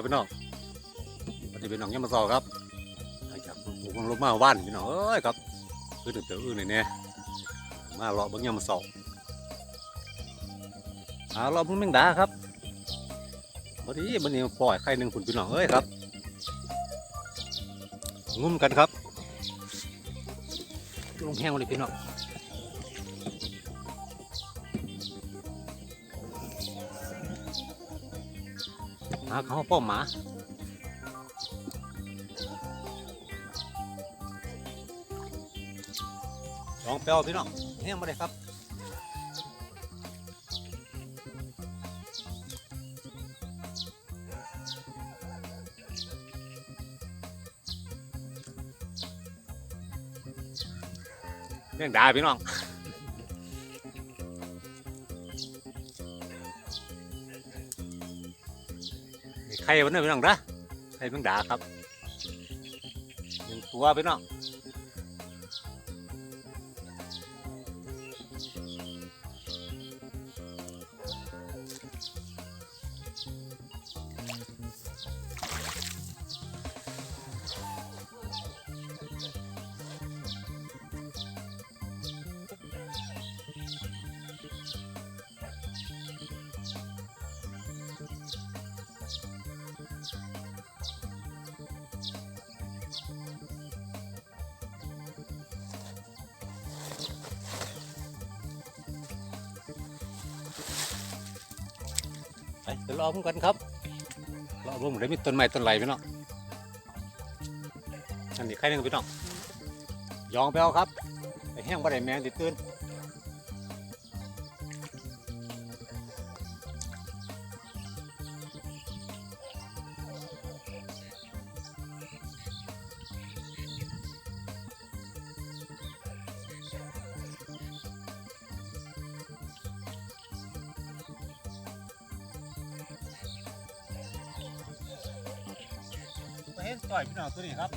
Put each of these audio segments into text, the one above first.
ครับพี่น้องปฏิเป็นหนองยามมาซอครับหลังจากปลูกลงมาว่านพี่น้องเอ้ยครับคือตื่นเต้นอื่นเลยเนี่ยมาเลาะเบิ่งยามมาซอหาเลาะเบิ่งแมงดาครับพอดีบันนี้ปล่อยไข่หนึ่งคุณพี่น้องเอ้ยครับงุ้มกันครับลงแห้งเลยพี่น้อง หาเขาป้อมหมาลองเปลวพี่น้องแห้งมาเลยครับเรื่องดาพี่น้อง ไข่วันนี้พี่น้องนะไข่เรื่งดาครับหนึ่งตัวพี่น้อง ดี๋ยวรอผมกันครับรอผมได้มีต้นไม้ต้นไรพี่น้องอันนี้ใครนึ่งพี่น้องยองไปเอาครับไอ้แห้งบ่ได้แมงติดตื่น ไปเห็นต่อยพี่น้องตัวนี้ครับ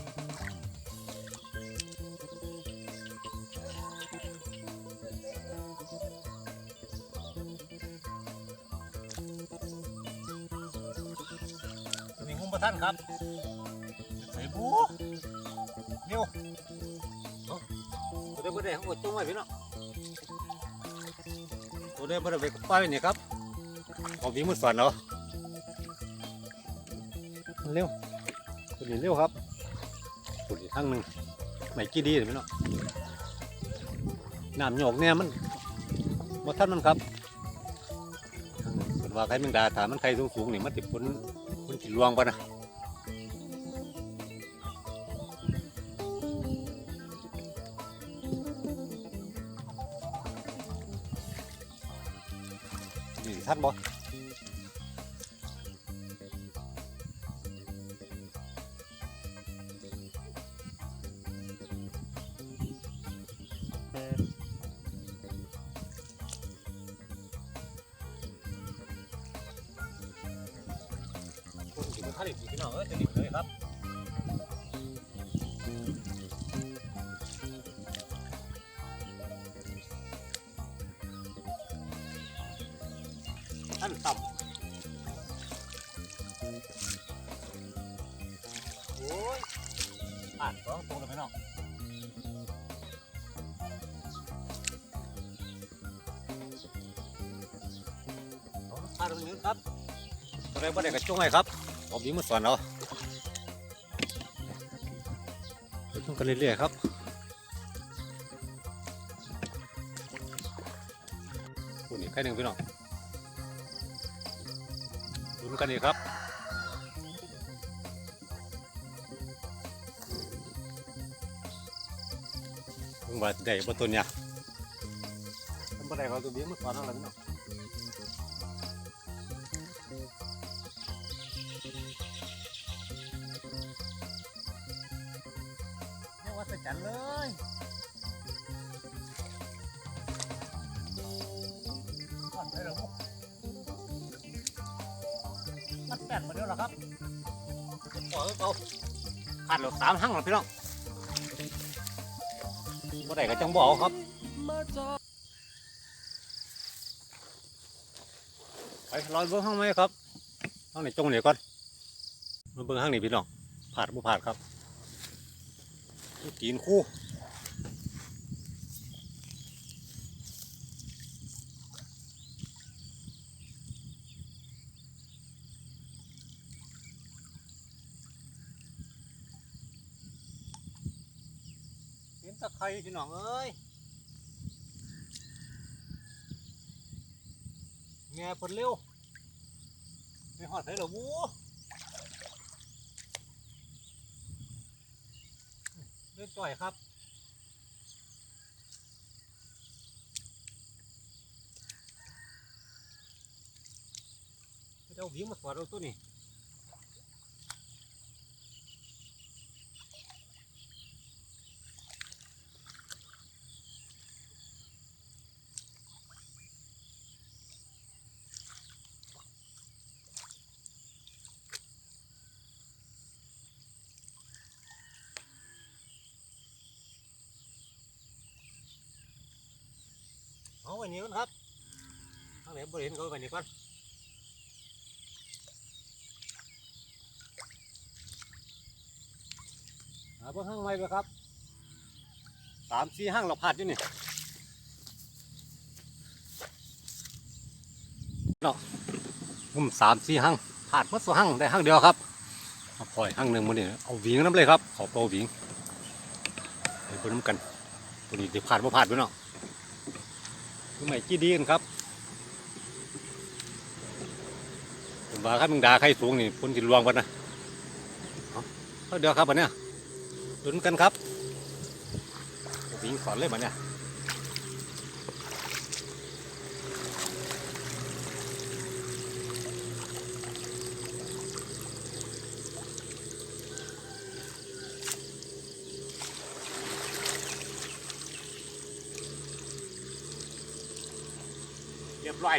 ตัวนี้งุ้มประทันครับใส่บูเร็วเอาตัวเดียวบ่ได้เขาก็จุ้งไว้พี่น้องตัวเดียวบ่ได้ไปปล่อยไว้นี่ครับเอาวิ่งมือสอนเนาะเร็ว ตัวนี้เร็วครับตัวนี้ข้งหนึ่งไม่กี่ดีเลยพี่น้องน้ำหยกเนี่ยมันบ่ทันมันครับส่วนว่าไข่แมงดาถามมันไข่สูงๆนี่มันติดผลผลสิลวงปะนะนี่ท่านบ่ คุณถึงท่านอีกพี่น้องเอ้ยจะดิบเลยครับท่านต่ำโอ้ยอ่านร้องตรงเลยพี่น้องเอาพาดตรงนี้ครับตัวใดบ่ได้กระจุงให้ครับ ผมยิงมาสอนเราไปช่วงกันเรื่อยๆครับคุณนี่แค่หนึ่งพี่น้องลุ้นกันอีกครับเพิ่งว่าได้บ่ตัวเนี่ยมันบ่ได้เขาตัวเบี้ยมาสอนเราแล้วพี่น้อง จันเลยก่อนไปแล้วมันแปดมาเดียวหรอครับปล่อยเขาขาดหลอสามหั่งแล้วพี่น้องเมื่อไหร่ก็จังบอกครับไปรอเบิ้งห้องไหมครับห้องไหนจงไหนก่อนมาเบิ่งห้างนี่พี่น้องผาดบ่ผาดครับ ตีนคู่เห็นตะไคร้พี่น้องเอ้ยแง่ผลเร็วไม่หอดเลยหรอวู เล่นจ่อยครับเดี๋ยววิ่งมาสวดเราตัวนี้ ไว้นี่ก่อนครับทางไหนบริเห็นเขาไว้นี่ก่อนหาพิ่งห้างไว้ไปครับสามสี่ห้างเราพลาดอยู่นี่เนาะมุมสามสี่ห้างพลาดมัดสองห้างได้ห้างเดียวครับเอาปล่อยห้างหนึ่งมันนี่เอาหวิงน้ำเลยครับขอเป่าหวิงไปเพิ่น้ำกันตัวนี้เดี๋ยวพลาดบ่พลาดไปเนาะ คือไม่กี้ดีกันครับผมว่าครับมึงด่าใครสูงนี่พ้นจิลวงกันนะเดี๋ยวครับอันเนี้ยลุ้นกันครับวิ่งสอนเลยมันเนี่ย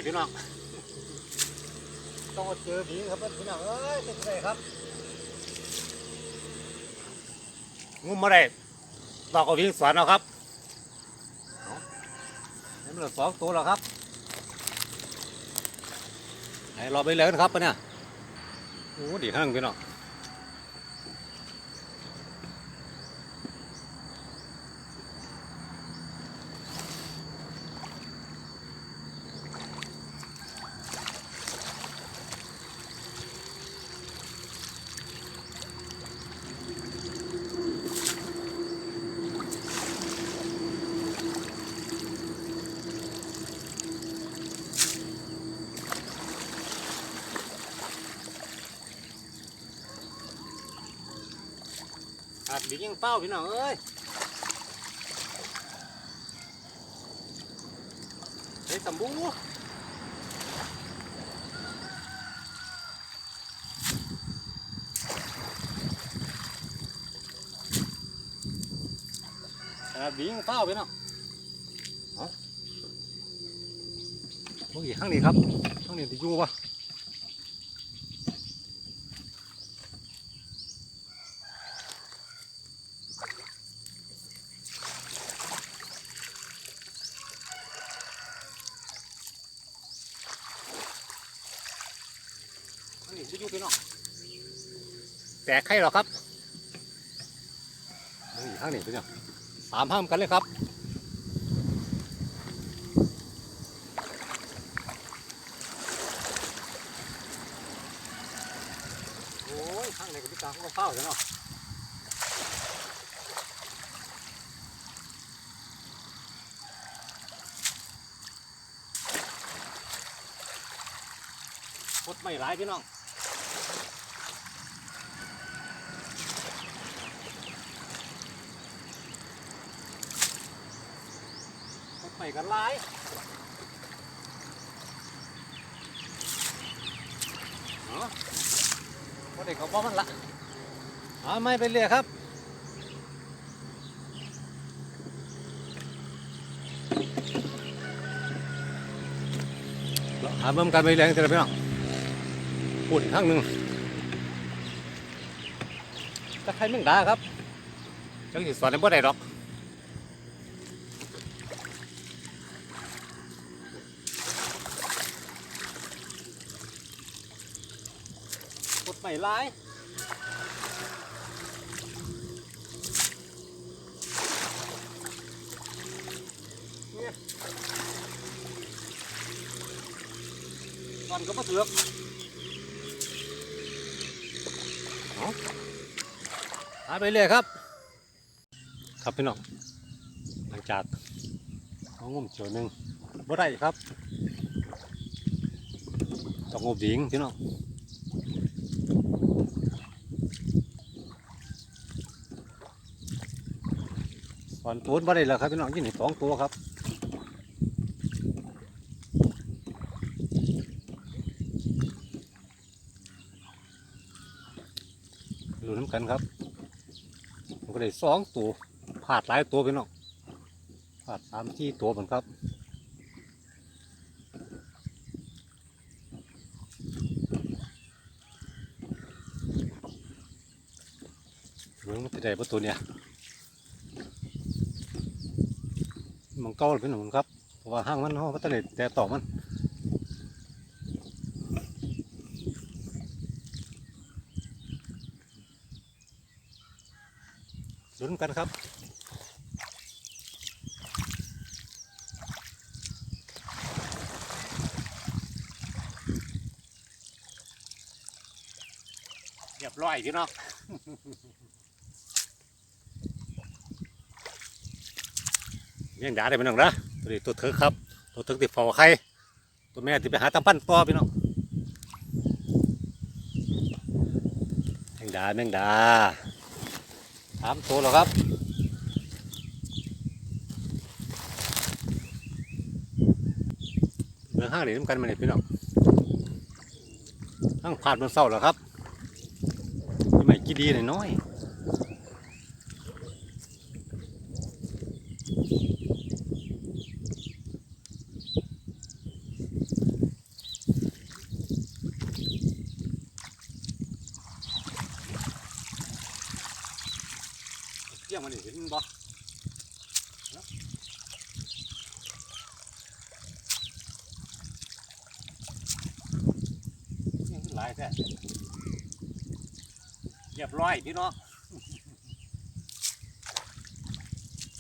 พี่น้องต้องมาเจอผีครับพี่น้องเอ้ยเป็นไงครับงุ้มมาได้ตอกเอาวิ่งสวนเอาครับเอาเห็นมันเหลือสองตัวแล้วครับไหนรอไปเลยนะครับปะเนี่ยโอ้ดีข้างพี่น้อง อาดดียิงเป้าพี่น้องเอ้ยเฮ้ยสมบูอาดดียิงเป้าพี่น้องเอาเมื่อกี้ข้างนี้ครับข้างนี้ที่อยู่ปะ จะอยู่พี่น้องแตกไข่หรอครับนี่ข้างนี้พี่น้องสามห้ามกันเลยครับโอ้ยข้างในกับพี่ตาเขาก็เฝ้าใช่เนาะพดไม่ร้ายพี่น้อง ไปกันหลายเนาะพอเด็กเขาบอกมันละเอาไม่ไปเรียครับหาเบิ่มกันไปเรียงเถอะพี่น้องพูดอีกครั้งหนึ่งถ้าใครมึงด่าครับจังสิสอนในบ่ได้ดอก กดไม่ร้ายตอนก็มาเถือกเอาหาไปเรื่อยครับ ครับพี่น้องหลังจากเอางมเจียวหนึ่งบ่ได้ครับต้องงมดิงพี่น้อง ตอนตัวบ่ได้แล้วครับพี่น้องยี่นี่สองตัวครับดูน้ำกันครับผมก็ได้สองตัวผาดหลายตัวพี่น้องผาดสามที่ตัวเหมือนครับเมืองมันจะได้ประตัวเนี่ย มันเก่าแล้วพี่น้องครับเพราะว่าห้างมันเขาพัฒนาแต่ต่อมันลุ้นกันครับเรียบร้อยพี่น้อง เลี้ ยงดาได้พี่น้องนะตัวนี้ตัวเถิกครับ ตัวเถิกติดฟอไข่ตัวแม่ติไปหาตำปั้นต่อพี่น้องแมงดาแมงดาสามตัวแล้วครับเมืองห้างเหรียญกันมาเนี่ยพี่น้องห้างผ่านมันเศร้าแล้วครับที่ใหม่กี่ดีหน่อยน้อยเที่ยงมาเนี่ยเห็น บ่เนาะยังหลายแท้เรียบร้อยพี่น้อง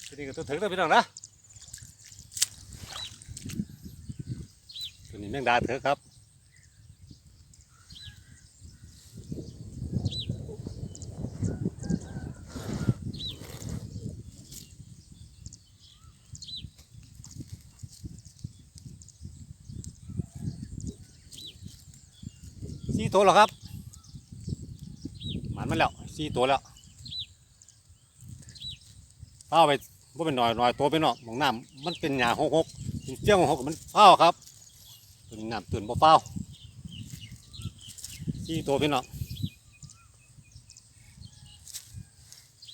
ตัวนี้ก็ตัวถึงแล้วพี่น้องนะตัวนี้แมงดาเถอะครับ สี่ตัวแล้วครับหมันมันแล้วสี่ตัวแล้วเอาไปว่าเป็นหน่อยหน่อยตัวไปเนาะมองน้ำมันเป็นหยาหกหกเป็นเจ้าหกมันเฝ้าครับตัวนี้น้ำตื่นบ่เฝ้าสี่ตัวพี่เนาะ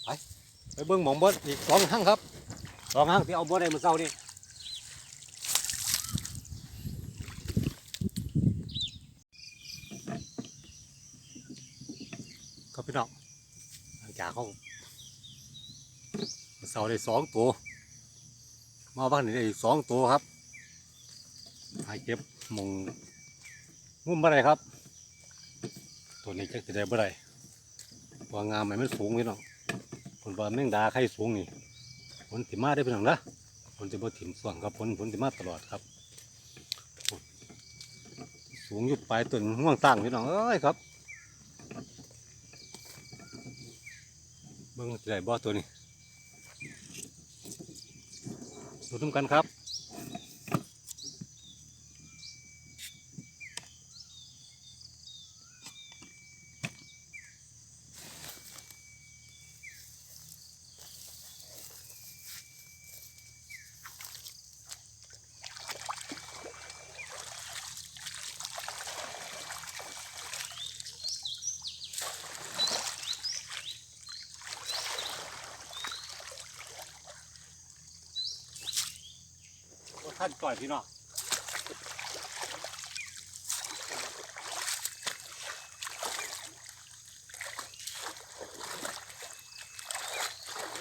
ไปไปเบิ้งหมองเบิ้อีกสองห้างครับสองห้างที่เอาเบิ้ได้เมื่อเช้านี่ ครับพี่น้องหลัง จากเขาเสาได้สองตัว มาบ้านนี้ได้สองตัวครับหาเก็บมงงุ่มอะไรครับ ตัวนี้จักจะได้บ่ได้วางงามมันสูงพี่น้องคนว่าแมงดาไข่สูงนี่ผลถิมาได้พี่น้องนะผลจะบ่ถิ่มส่วงครับผลผลถิมาตลอดครับสูงอยู่ปลายต้นห่วงตั้งพี่น้องเอ้ยครับ เบิ่งจะได้บ่อตัวนี้ดูทุ่มกันครับ ท่านก่อยพี่น้อง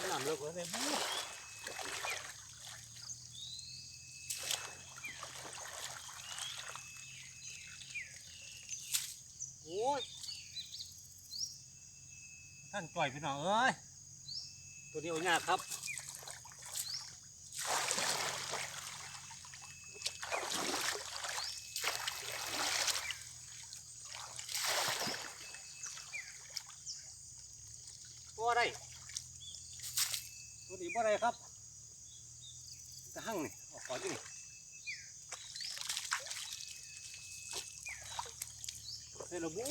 น้ำเลิกแล้วเนี่ยโอ้ยท่านจ่อยพี่น้องเอ้ยตัวนี้เอายากครับได้ตัวนี้บ่ได้ครับตะหั่งนี่เออกก่อนนี่เฮ้ยระบู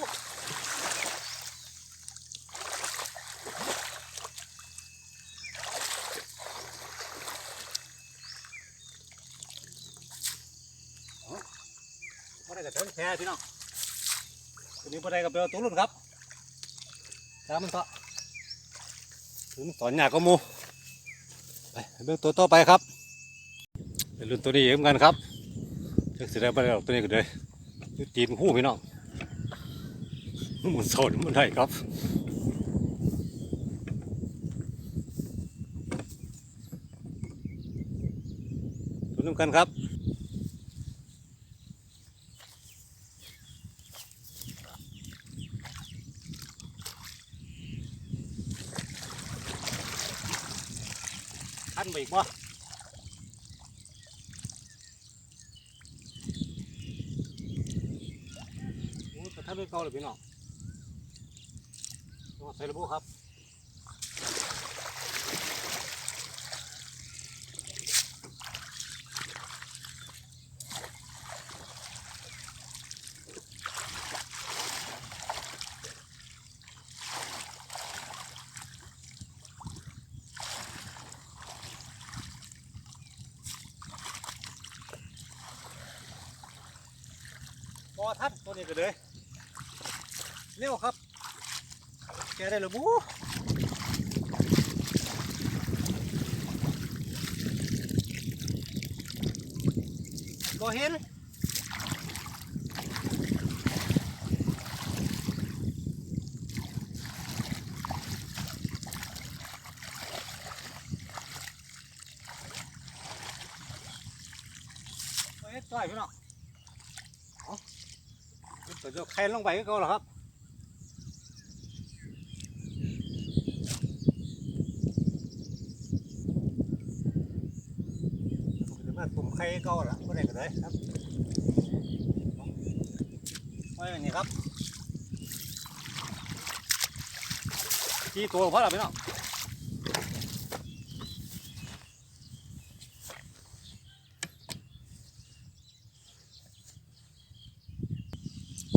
บ่ ได้กับเถิงแพ้พี่น้องตัวนี้บ่ได้กับเบลตัวรุ่นครับตามมันเถอถึงสอนยาก็มูไปเบิ่งตัวต่อไปครับเป็นรุ่นตัวนี้เหมือนกันครับจักสิได้บ่ได้ดอกตัวนี้ก็เลยตีนหู้พี่น้องหมุนโซนมันได้ครับตัวนี้เหมือนกันครับ ทันไป อีกบ่โอ้แต่ท่านด้วยเกาหรือพี่น้องใส่ระบบครับ พอท่านตัวนี้ก็เลยเร็วครับ แกได้หระบุบ่เห็นเฮ้ยต่ อยพี่น้องเอาตัวเจะแคนลงไปก็เหรอครับมาตุ่มไข่ก็ล่ะก็ได้ก็ได้ครับไว้แบบนี้ครับกี่ตัวพอแล้วพี่น้อง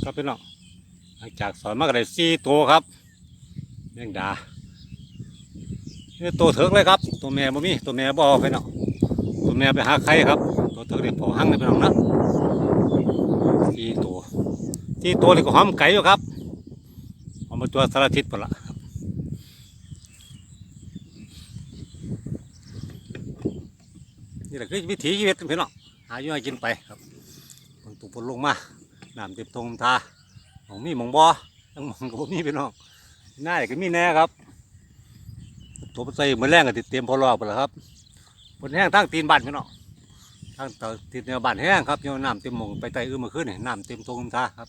ครับพี่น้องหลังจากสอนมากระได้สี่ตัวครับแมงดานี่ตัวเถิกเลยครับ ตัวแม่บ่มีตัวแม่บ่อพี่น้องตัวแม่ไปหาไข่ครับ ตัวเถิกนี่พอหั่งเลยพี่น้องนะสี่ตัวสี่ตัวนี่ก็หอมไก่อยู่ครับหอมมาตัวสารทิศหมดละนี่แหละคือวิถีชีวิตพี่น้องหาอยู่ให้กินไปครับตัวปนลงมา น้ำเต็มทงทาหมองมีหมองบ่อทั้งหมองก็บ่มีพี่น้องหน้าก็มีแน่ครับตัวใส่เหมือนแรงก็ติดเตรียมพอรอบไปแล้วครับบนแห้งทั้งตีนบ้านพี่น้องทั้งเตาตีนเนื้อบ้านแห้งครับโยนน้ำเต็มหมองไปไต่อื้อมาขึ้นน้ำเต็มทงทาครับ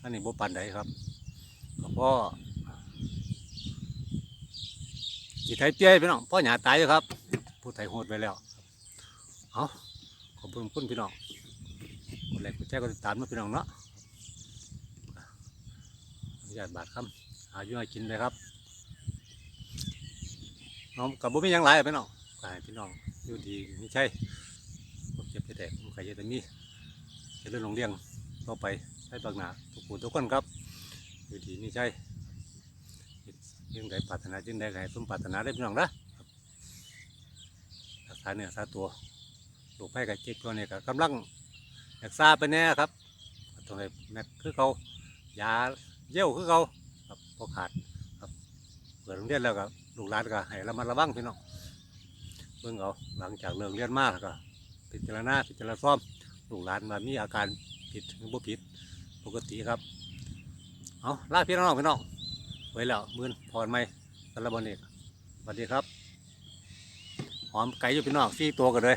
ท่านนี่บ่ปันใดครับก็พ่อจีไทยเปี้ยพี่น้องพ่อหยาตายอยู่ครับ ผู้ไทยโหดไปแล้วเอาขอบคุณคุณพี่น้องกดไลค์กดแชร์กดติดตามนะพี่น้องเนาะ ญาตบาทครับหาอยู่ให้กินเลยครับน้องกับบุ้มียังหลายอะพี่น้องก็ให้พี่น้องอยู่ดีไม่ใช่ผมเจ็บไปแต่ผมขยันแต่มีจะเรื่องลงเลี้ยงต่อไปใช้บางหนาทุกผู้ทุกคนครับ อยู่ดีไม่ใช่ยังได้ปรารถนาจึงได้ให้สมปรารถนาได้พี่น้องนะครักษาเนื้อรักษาตัวลูกไผ่กับเจ๊กตัวนี้ก็กำลังอยากทราบไปแน่ครับตรงไหนแม็กคือเขายา เยี่ยวคือเขาครับพอขาดครับเปิดโรงเรียนแล้วก็ลูกหลานก็ให้ระมัดระวังพี่น้องเบิ่งเอาหลังจากเลิกเรียนมาแล้วก็พิจารณาพิจารณาซ่อมลูกหลานมามีอาการผิดหรือบ่ผิดปกติครับเอาลาพี่น้องพี่น้องไว้แล้วมื่นพรไหมสารบันเอกสวัสดีครับหอมไก่อยู่พี่น้องสี่ตัวกันเลย